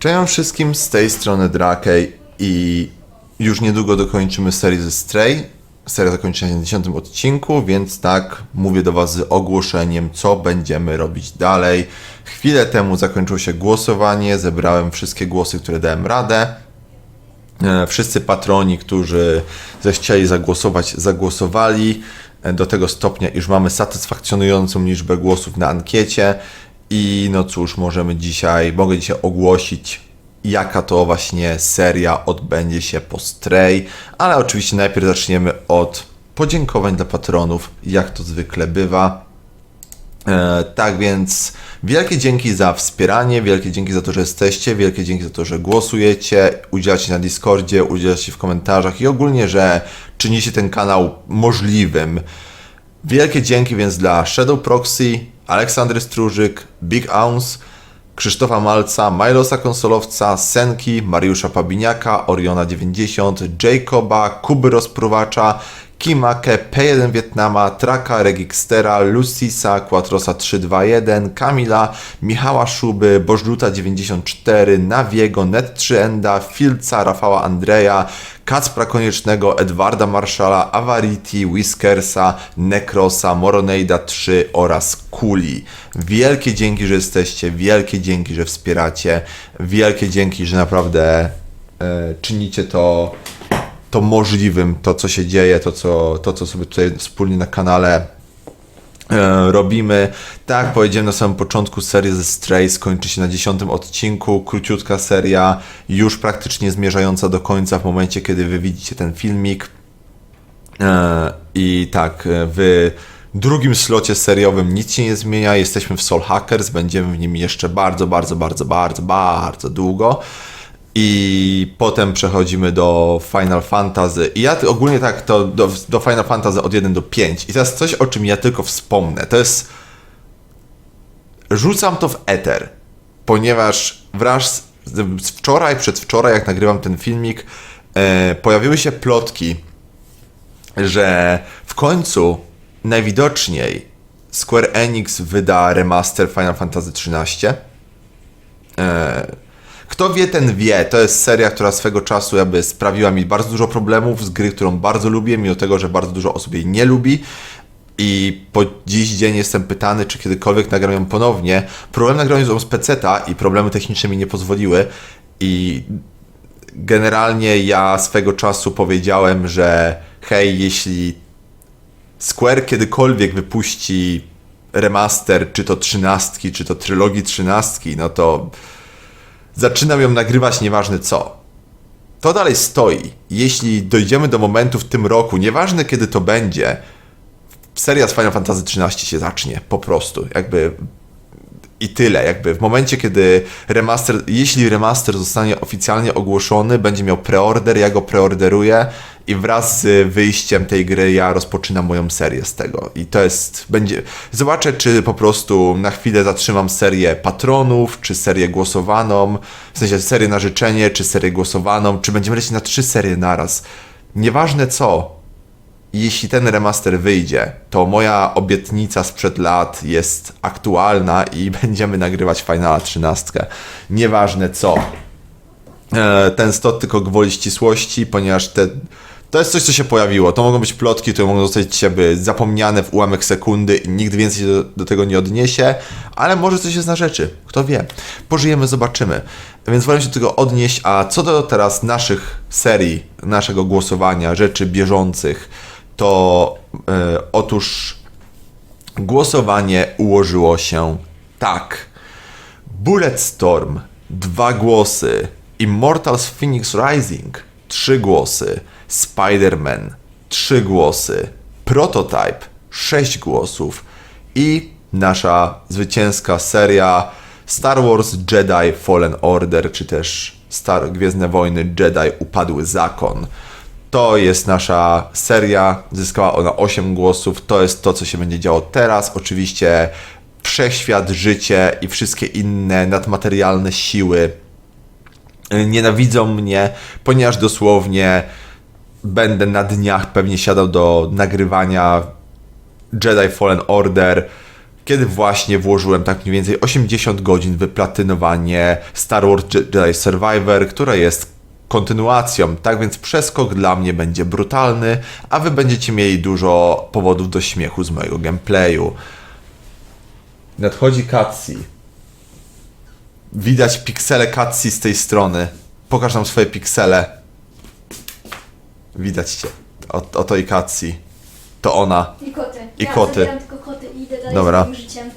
Cześć wszystkim, z tej strony Drakej i już niedługo dokończymy serię ze Stray. Seria zakończy się na 10 odcinku, więc tak, mówię do Was z ogłoszeniem, co będziemy robić dalej. Chwilę temu zakończyło się głosowanie, zebrałem wszystkie głosy, które dałem radę. E, Wszyscy patroni, którzy zechcieli zagłosować, zagłosowali e, do tego stopnia, iż mamy satysfakcjonującą liczbę głosów na ankiecie. I no cóż, możemy dzisiaj, mogę dzisiaj ogłosić, jaka to właśnie seria odbędzie się po Stray, ale oczywiście najpierw zaczniemy od podziękowań dla patronów, jak to zwykle bywa. E, tak więc wielkie dzięki za wspieranie, wielkie dzięki za to, że jesteście, wielkie dzięki za to, że głosujecie, udzielacie na Discordzie, udzielacie w komentarzach i ogólnie, że czynicie ten kanał możliwym. Wielkie dzięki więc dla Shadow Proxy, Aleksandry Stróżyk, Big Ounce, Krzysztofa Malca, Milosa Konsolowca, Senki, Mariusza Pabiniaka, Oriona 90, Jacoba, Kuby Rozpruwacza, Kimakę, P1 Wietnama, Traka, Regixtera, Lucisa, Quatrosa 321, Kamila, Michała Szuby, Bożluta 94, Nawiego, Net3 Enda, Filca, Rafała Andreja, Kacpra Koniecznego, Edwarda Marszala, Avariti, Whiskersa, Necrosa, Moroneida 3 oraz Kuli. Wielkie dzięki, że jesteście, wielkie dzięki, że wspieracie, wielkie dzięki, że naprawdę e, czynicie to to możliwym, to co się dzieje, to co, to, co sobie tutaj wspólnie na kanale e, robimy. Tak, powiedziałem na samym początku, seria ze Stray skończy się na dziesiątym odcinku. Króciutka seria, już praktycznie zmierzająca do końca w momencie, kiedy wy widzicie ten filmik. E, I tak, e, w drugim slocie seriowym nic się nie zmienia. Jesteśmy w Soul Hackers, będziemy w nim jeszcze bardzo, bardzo, bardzo, bardzo, bardzo długo. I potem przechodzimy do Final Fantasy. I ja ogólnie tak to do, do Final Fantasy od 1 do 5. I teraz coś, o czym ja tylko wspomnę. To jest. Rzucam to w eter, ponieważ wraz z wczoraj, przedwczoraj, jak nagrywam ten filmik, e, pojawiły się plotki, że w końcu najwidoczniej Square Enix wyda remaster Final Fantasy XIII. E, kto wie, ten wie. To jest seria, która swego czasu jakby sprawiła mi bardzo dużo problemów z gry, którą bardzo lubię, mimo tego, że bardzo dużo osób jej nie lubi. I po dziś dzień jestem pytany, czy kiedykolwiek nagram ją ponownie. Problem nagrania ją z peceta i problemy techniczne mi nie pozwoliły. I generalnie ja swego czasu powiedziałem, że hej, jeśli Square kiedykolwiek wypuści remaster, czy to trzynastki, czy to trylogii trzynastki, no to zaczynam ją nagrywać nieważne co. To dalej stoi. Jeśli dojdziemy do momentu w tym roku, nieważne kiedy to będzie, seria z Final Fantasy XIII się zacznie, po prostu. Jakby i tyle. Jakby w momencie, kiedy remaster, jeśli remaster zostanie oficjalnie ogłoszony, będzie miał preorder, ja go preorderuję i wraz z wyjściem tej gry ja rozpoczynam moją serię z tego. I to jest, będzie, zobaczę, czy po prostu na chwilę zatrzymam serię patronów, czy serię głosowaną, w sensie serię na życzenie, czy serię głosowaną, czy będziemy lecieć na trzy serie naraz. Nieważne co, jeśli ten remaster wyjdzie, to moja obietnica sprzed lat jest aktualna i będziemy nagrywać Finala 13. Nieważne co. E, Ten stot tylko gwoli ścisłości, ponieważ te, to jest coś, co się pojawiło. To mogą być plotki, które mogą zostać jakby zapomniane w ułamek sekundy i nigdy więcej się do, do tego nie odniesie, ale może coś jest na rzeczy. Kto wie. Pożyjemy, zobaczymy. Więc wolę się do tego odnieść, a co do teraz naszych serii, naszego głosowania, rzeczy bieżących, to e, otóż głosowanie ułożyło się tak. Bulletstorm dwa głosy, Immortals Phoenix Rising trzy głosy, Spider-Man trzy głosy, Prototype sześć głosów i nasza zwycięska seria Star Wars Jedi Fallen Order, czy też Star Gwiezdne Wojny Jedi Upadły Zakon. To jest nasza seria, zyskała ona 8 głosów. To jest to, co się będzie działo teraz. Oczywiście wszechświat, życie i wszystkie inne nadmaterialne siły nienawidzą mnie, ponieważ dosłownie będę na dniach pewnie siadał do nagrywania Jedi Fallen Order, kiedy właśnie włożyłem tak mniej więcej 80 godzin w wyplatynowanie Star Wars Jedi Survivor, która jest kontynuacją, tak więc przeskok dla mnie będzie brutalny, a wy będziecie mieli dużo powodów do śmiechu z mojego gameplayu. Nadchodzi cutscene. Widać piksele cutscene z tej strony. Pokaż nam swoje piksele. Widać cię. O- Oto i cutscene. To ona. I koty. I ja koty. tylko koty i idę dalej Dobra. swoim życiem.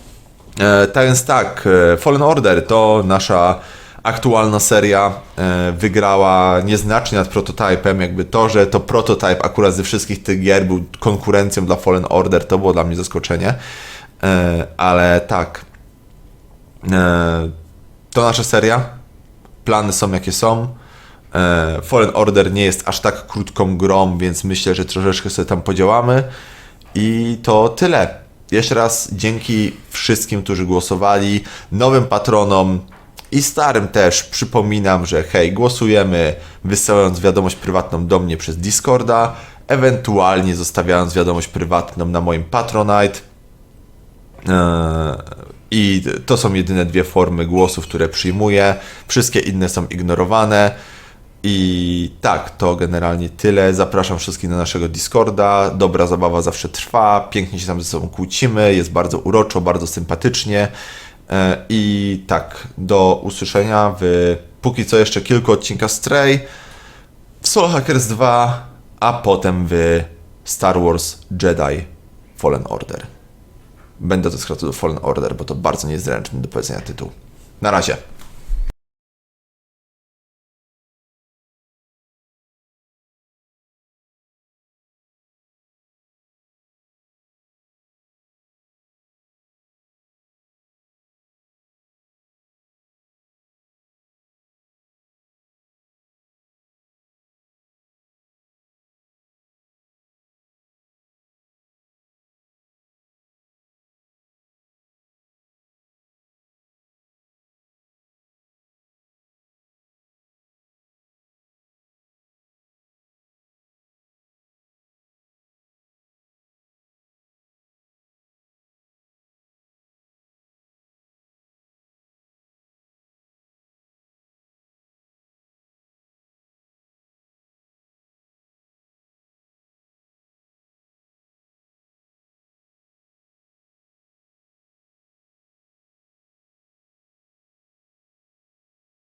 E, tak więc tak, e, Fallen Order to nasza aktualna seria. E, wygrała nieznacznie nad prototypem. Jakby to, że to prototyp akurat ze wszystkich tych gier był konkurencją dla Fallen Order, to było dla mnie zaskoczenie. E, ale tak. E, to nasza seria. Plany są jakie są. Fallen Order nie jest aż tak krótką grą, więc myślę, że troszeczkę sobie tam podziałamy. I to tyle. Jeszcze raz dzięki wszystkim, którzy głosowali, nowym patronom i starym też. Przypominam, że hej, głosujemy wysyłając wiadomość prywatną do mnie przez Discorda, ewentualnie zostawiając wiadomość prywatną na moim Patronite. Eee, I to są jedyne dwie formy głosów, które przyjmuję. Wszystkie inne są ignorowane. I tak, to generalnie tyle. Zapraszam wszystkich na naszego Discorda. Dobra zabawa zawsze trwa. Pięknie się tam ze sobą kłócimy. Jest bardzo uroczo, bardzo sympatycznie. E, I tak, do usłyszenia w póki co jeszcze kilku odcinkach Stray, w Soul Hackers 2, a potem w Star Wars Jedi Fallen Order. Będę to skrócił do Fallen Order, bo to bardzo niezręczny do powiedzenia tytuł. Na razie.